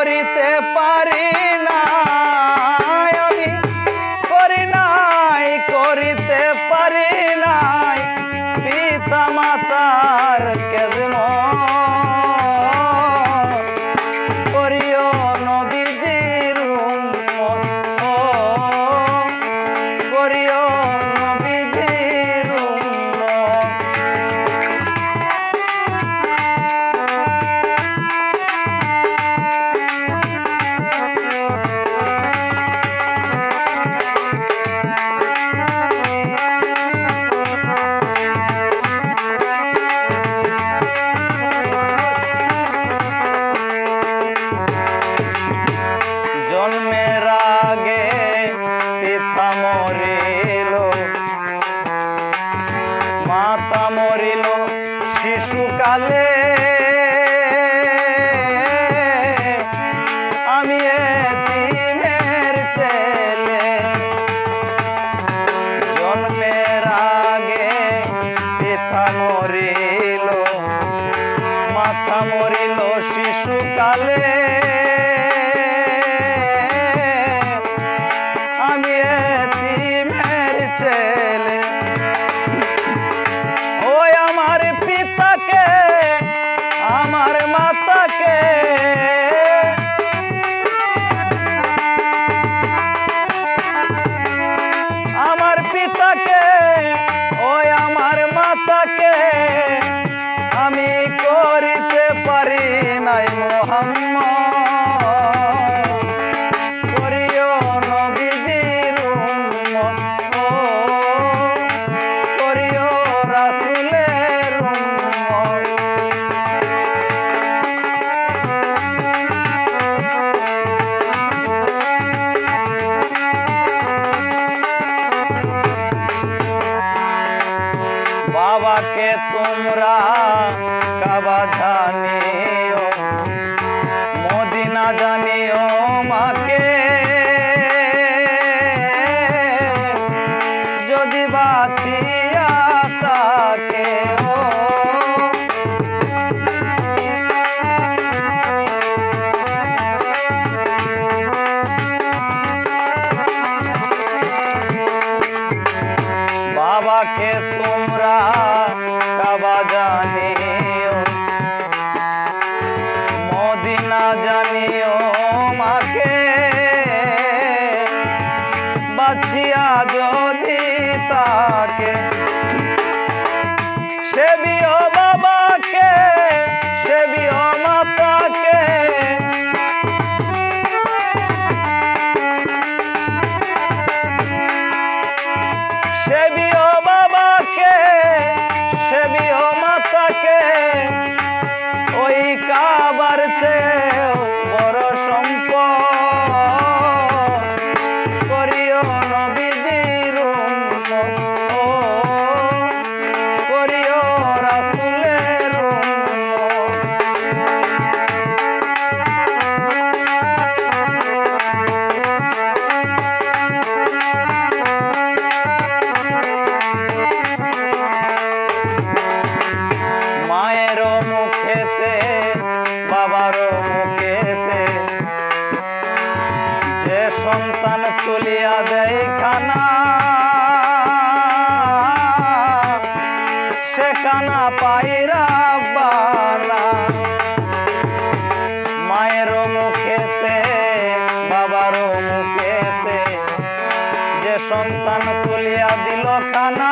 করিতে শিশুকালে আমি এতিমের ছেলে। জন্মের আগে পিতা মরিল মাথা মরিল শিশুকালে। পিতাকে ওই আমার মাতাকে আমি করিতে পারি নাই মোহাম্মদ। বাবাকে তোমরা কাবা জানিও মদিনা জানিও মাকে। যদি তাকে বাবাকে তোমরা বাছিয়া যদি তাকে। সেবিও বাবাকে সেবিও মাতাকে। সেবিও বাবাকে সেবিও মাতাকে। ওই কাবার চেয়েও সন্তান তুলিয়া দেয় খানা। সে কানা পাইরা বালা মায়ের মুখেতে, বাবার মুখেতে যে সন্তান তুলিয়া দিল খানা।